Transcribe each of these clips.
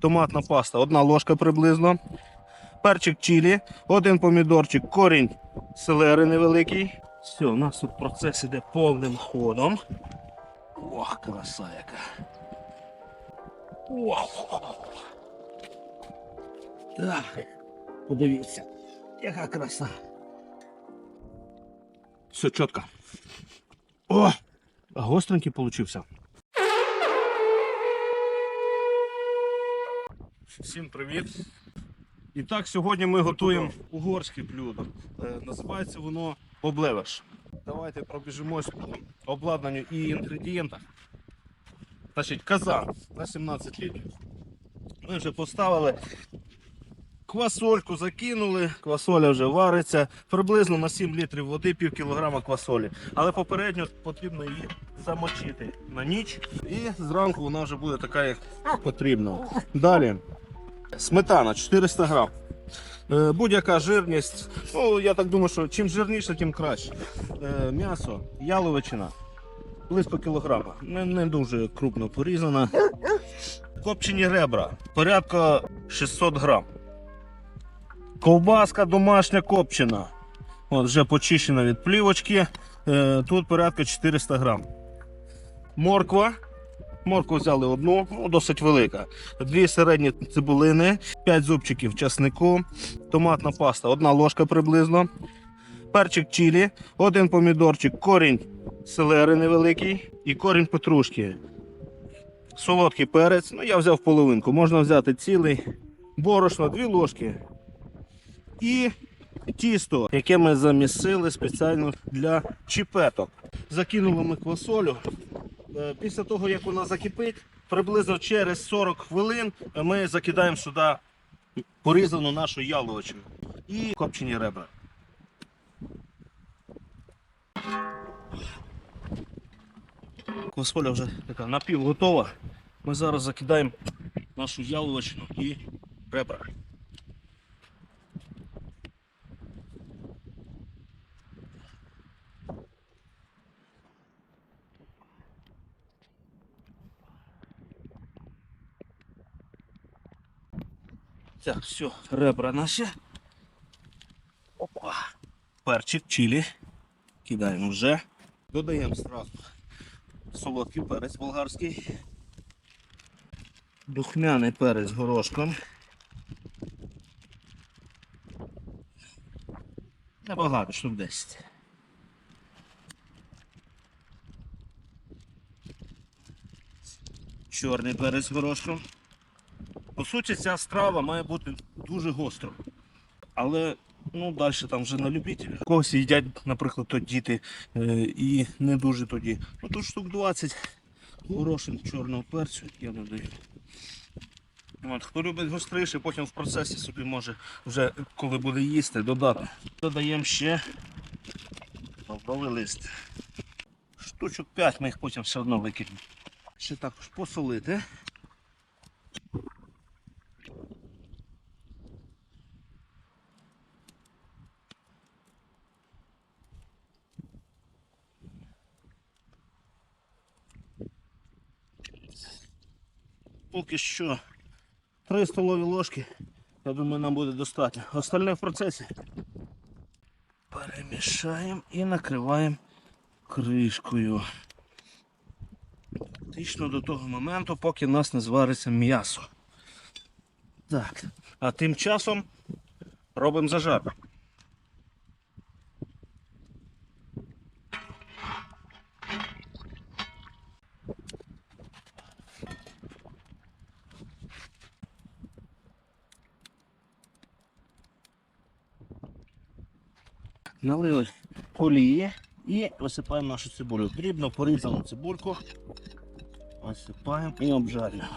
томатна паста, одна ложка приблизно. Перчик чилі, один помідорчик, корінь селери невеликий. Все, у нас тут процес іде повним ходом. Ох, краса яка. Ох. Так, подивіться, яка краса. Все чітко. О! Гостренький получився. Всім привіт. І так, сьогодні ми готуємо угорське блюдо. Е, називається воно облеваш. Давайте пробіжимось по обладнанню і інгредієнтах. Значить, казан на 17 літрів. Ми вже поставили квасольку, закинули, квасоля вже вариться. Приблизно на 7 літрів води, пів кілограма квасолі. Але попередньо потрібно її замочити на ніч. І зранку вона вже буде така, як потрібно. Далі. Сметана 400 грам. Е, Будь-яка жирність. Ну, я так думаю, що чим жирніше, тим краще. Е, М'ясо, яловичина. Близько кілограма. Не, не дуже крупно порізана. Копчені ребра. Порядка 600 грам. Ковбаска домашня копчена. От вже почищена від плівочки. Е, Тут порядка 400 грам. Морква. Моркву взяли одну, ну, досить велика. Дві середні цибулини, 5 зубчиків часнику, томатна паста, одна ложка приблизно. Перчик чилі, один помідорчик, корінь селери невеликий і корінь петрушки. Солодкий перець, ну я взяв половинку, можна взяти цілий, борошно, дві ложки. І тісто, яке ми замісили спеціально для чіпеток. Закинули ми квасолю. Е, Після того, як вона закипить, приблизно через 40 хвилин ми закидаємо сюди порізану нашу яловичину і копчені ребра. Квасоля вже така напів готова. Ми зараз закидаємо нашу яловичину і ребра. Так, все, ребра наші. Опа. Перчик, чилі. Кидаємо вже. Додаємо зразу солодкий перець болгарський. Духмяний перець горошком. Небагато, штук 10. Чорний перець горошком. По суті, ця страва має бути дуже гостро. Але ну, далі там вже на любителя. Когось їдять, наприклад, то діти е, і не дуже тоді. Ну тут штук 20 горошин чорного перцю я додаю. От, хто любить гостріше, потім в процесі собі може вже коли буде їсти, додати. Додаємо ще лавровий лист. Штучок 5 ми їх потім все одно викинемо. Ще також посолити. Поки що 3 столові ложки. Я думаю, нам буде достатньо. Остальне в процесі. Перемішаємо і накриваємо кришкою. Фактично до того моменту, поки в нас не звариться м'ясо. Так. А тим часом робимо зажар. Налили олії і висипаємо нашу цибулю. Дрібно порізану цибульку. Висипаємо і обжарюємо.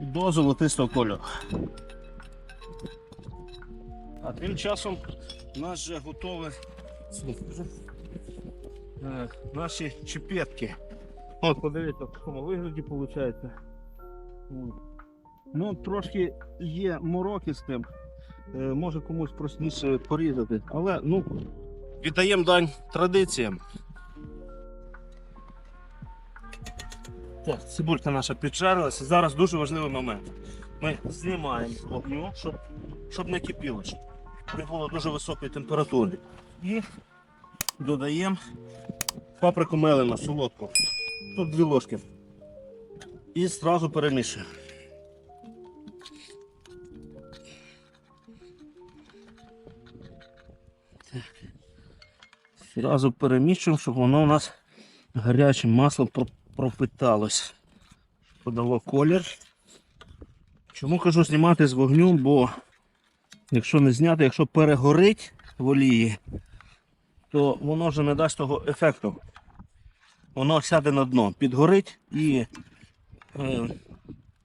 До золотистого кольору. А тим часом у нас вже готові е, наші чіпетки. От, подивіться, в такому вигляді виходить. Ну, трошки є мороки з тим. Е, може комусь простіше порізати. Але ну, віддаємо дань традиціям. Так, цибулька наша піджарилася. Зараз дуже важливий момент. Ми знімаємо вогню, щоб, щоб не кипіло, щоб не було дуже високої температури. І додаємо паприку мелену, солодку. Тут дві ложки. І одразу перемішуємо. Зразу перемішуємо, щоб воно у нас гарячим маслом пропиталось. Подало колір. Чому кажу знімати з вогню, бо якщо не зняти, якщо перегорить в олії, то воно вже не дасть того ефекту. Воно сяде на дно, підгорить і е,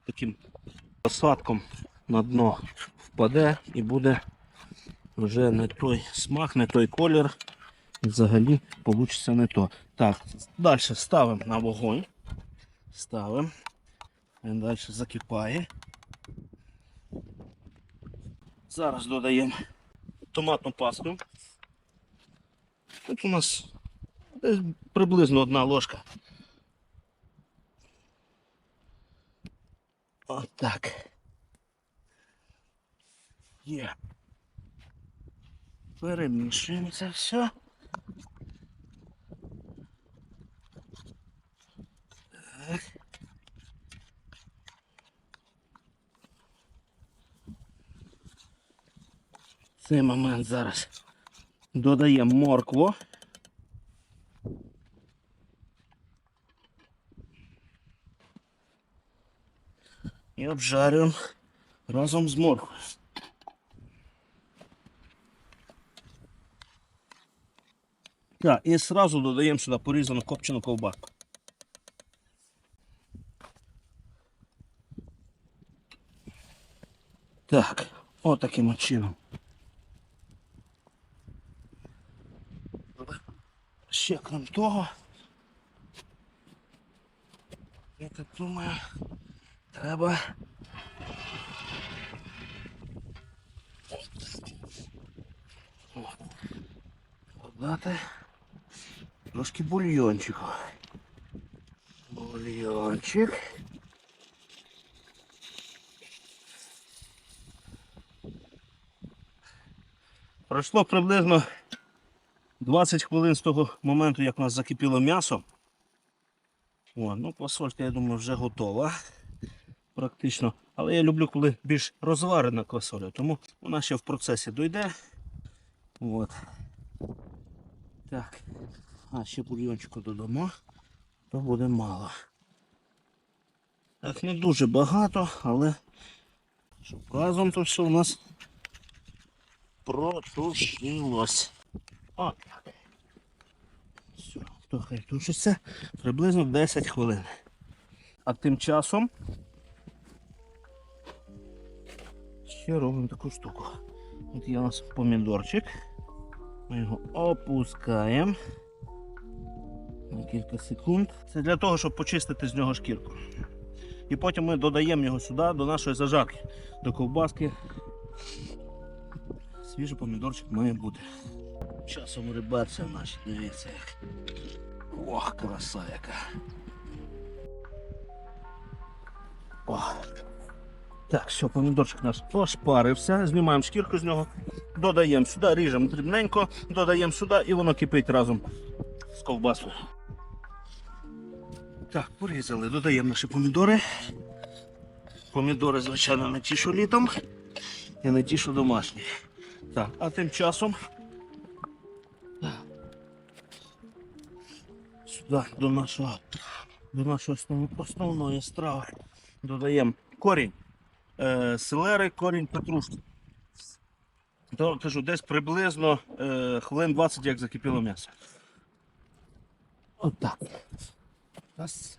таким осадком на дно впаде і буде вже не той смак, не той колір. І взагалі вийде не то. Так, далі ставимо на вогонь. Ставимо. Він далі закипає. Зараз додаємо томатну пасту. Тут у нас десь приблизно одна ложка. Отак. Є. Перемішуємо це все. Так. Цей момент зараз додаємо моркву. І обжарюємо разом з морквою. Так, і одразу додаємо сюди порізану копчену ковбаску. Так, отаким от чином. Ще крім того, я так думаю, треба. Додати трошки бульйончику. Бульйончик. Пройшло приблизно 20 хвилин з того моменту, як у нас закипіло м'ясо. О, ну, квасолька, я думаю, вже готова. Практично. Але я люблю, коли більш розварена квасоля, тому вона ще в процесі дойде. От. Так. А, ще бульйончику додамо, то буде мало. Так, не дуже багато, але щоб разом то все у нас протушилось. О, так. Все, то хай тушиться приблизно 10 хвилин. А тим часом ще робимо таку штуку. От є у нас помідорчик. Ми його опускаємо на кілька секунд. Це для того, щоб почистити з нього шкірку. І потім ми додаємо його сюди, до нашої зажарки, до ковбаски. Свіжий помідорчик має бути. Часом рибаться наші, дивіться. Ох, краса яка. О. Так, все, помідорчик наш пошпарився, знімаємо шкірку з нього, додаємо сюди, ріжемо дрібненько, додаємо сюди і воно кипить разом з ковбасою. Так, порізали, додаємо наші помідори. Помідори, звичайно, не ті, що літом і не ті, що домашні. Так, а тим часом сюди до нашого, до нашої основної страви додаємо корінь е, селери, корінь петрушки. То кажу, десь приблизно е, хвилин 20, як закипіло м'ясо. Отак. Раз.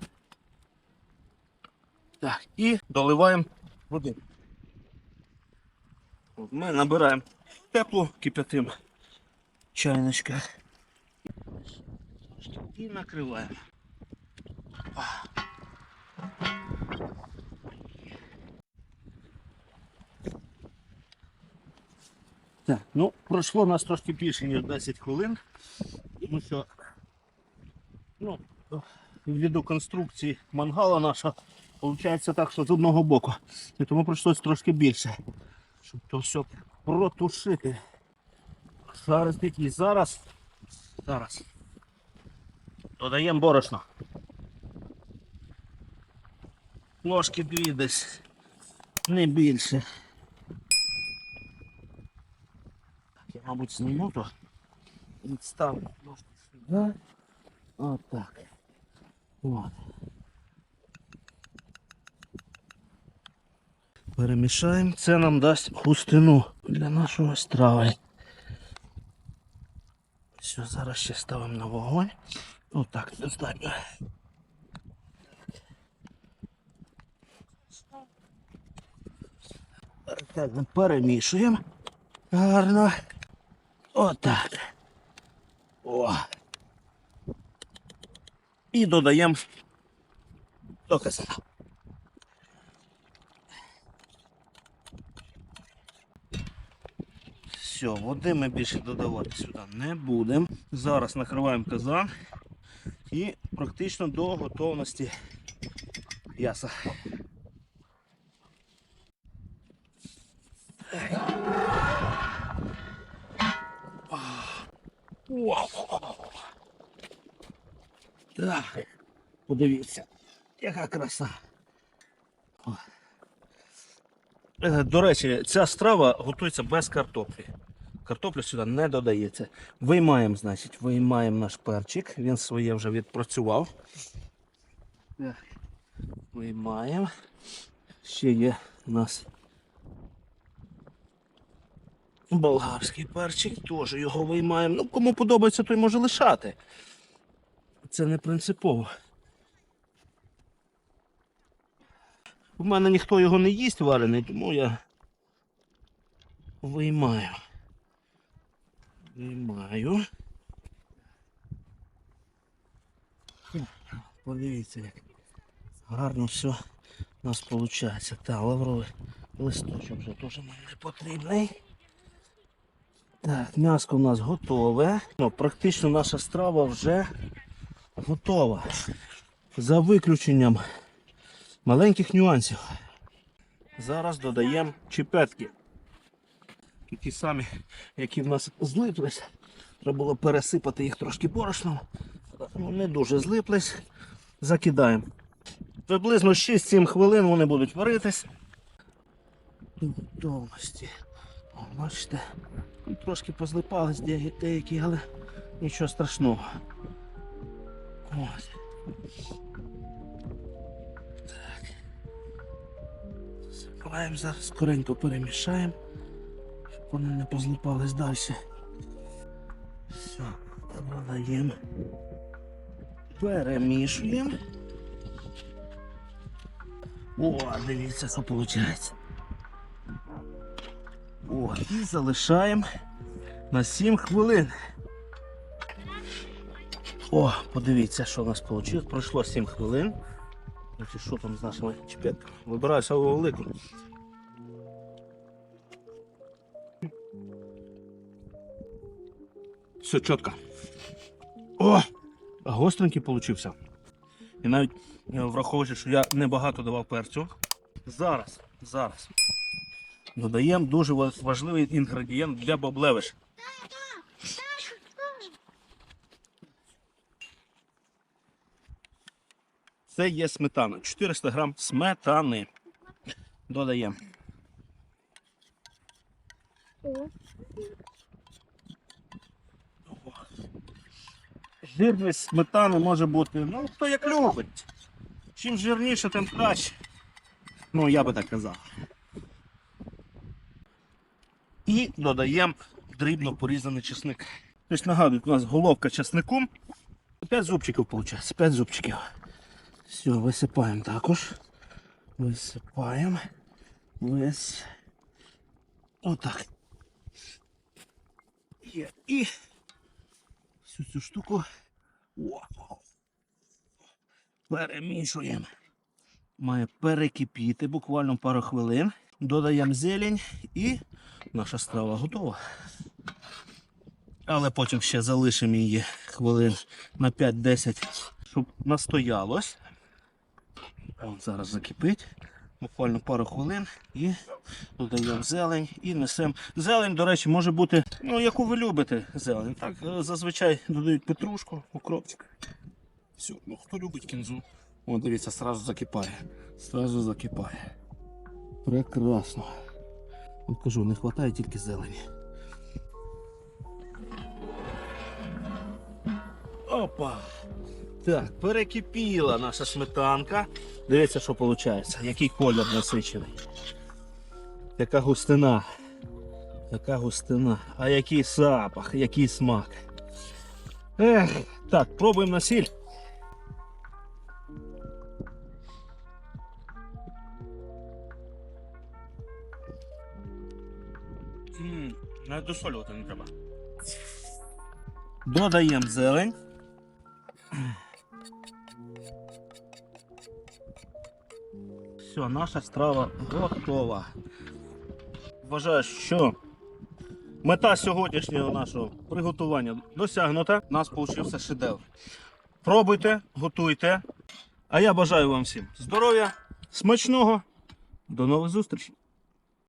Так, і доливаємо води. Ми набираємо теплу, кип'ятим чайничка. І накриваємо. Так, ну, пройшло у нас трошки більше, ніж 10 хвилин. Тому що ну, ввиду конструкції мангала наша, виходить так, що з одного боку. І тому прийшлось трошки більше, щоб то все протушити. Зараз такі, зараз, зараз. Додаємо борошно. Ложки дві десь, не більше. Так, я, мабуть, зніму то. Відставлю ложку сюди. Отак. От. Перемішаємо. Це нам дасть густину для нашого страви. Все, зараз ще ставимо на вогонь. Отак, достатньо. Так, перемішуємо. Гарно. Отак. О. І додаємо до кисела. Все, води ми більше додавати сюди не будемо. Зараз накриваємо казан і практично до готовності м'яса. Подивіться, яка краса. Е, До речі, ця страва готується без картоплі. Картопля сюди не додається. Виймаємо, значить, виймаємо наш перчик. Він своє вже відпрацював. Виймаємо. Ще є у нас болгарський перчик, теж його виймаємо. Ну, кому подобається, той може лишати. Це не принципово. У мене ніхто його не їсть варений, тому я виймаю. Виймаю. Подивіться, як гарно все у нас виходить. Та, лавровий листочок вже теж нам не потрібний. Так, м'яско у нас готове. Ну, практично наша страва вже готова. За виключенням маленьких нюансів. Зараз додаємо чіпетки. Ті самі, які в нас злиплись. Треба було пересипати їх трошки борошном. Ну, не дуже злиплись. Закидаємо. Приблизно 6-7 хвилин вони будуть варитись. До бачите, ну, трошки позлипались де- деякі, але нічого страшного. Ось. Так. Закриваємо зараз, скоренько перемішаємо, вони не позлипались далі. Все, додаємо. Перемішуємо. О, дивіться, що виходить. О, і залишаємо на 7 хвилин. О, подивіться, що у нас вийшло. Пройшло 7 хвилин. Що там з нашими чіпетками? Вибираю саму велику. Все чітко. О! Гостренький получився. І навіть е, враховуючи, що я небагато давав перцю. Зараз, зараз. Додаємо дуже важливий інгредієнт для боблевиш. Це є сметана. 400 грам сметани. Додаємо. Жирність сметани може бути, ну, хто як любить. Чим жирніше, тим краще. Ну, я би так казав. І додаємо дрібно порізаний чесник. Тобто нагадую, у нас головка чеснику. 5 зубчиків виходить. 5 зубчиків. Все, висипаємо також. Висипаємо. Весь. Отак. І всю цю штуку. Перемішуємо. Має перекипіти буквально пару хвилин. Додаємо зелень і наша страва готова. Але потім ще залишимо її хвилин на 5-10, щоб настоялось. Зараз закипить. Буквально пару хвилин і додаємо зелень і несемо. Зелень, до речі, може бути, ну, яку ви любите зелень. Так, е, зазвичай додають петрушку, укропчик. Все, ну хто любить кінзу? О, дивіться, сразу закипає. Сразу закипає. Прекрасно. От кажу, не вистачає тільки зелені. Опа! Так, перекипіла наша сметанка. Дивіться, що виходить. Який колір насичений. Яка густина. Яка густина. А який запах, який смак. Ех, так, пробуємо на сіль. М, Навіть досолювати не треба. Додаємо зелень. Все, наша страва готова. Вважаю, що мета сьогоднішнього нашого приготування досягнута. У нас вийшов шедевр. Пробуйте, готуйте. А я бажаю вам всім здоров'я, смачного. До нових зустрічей!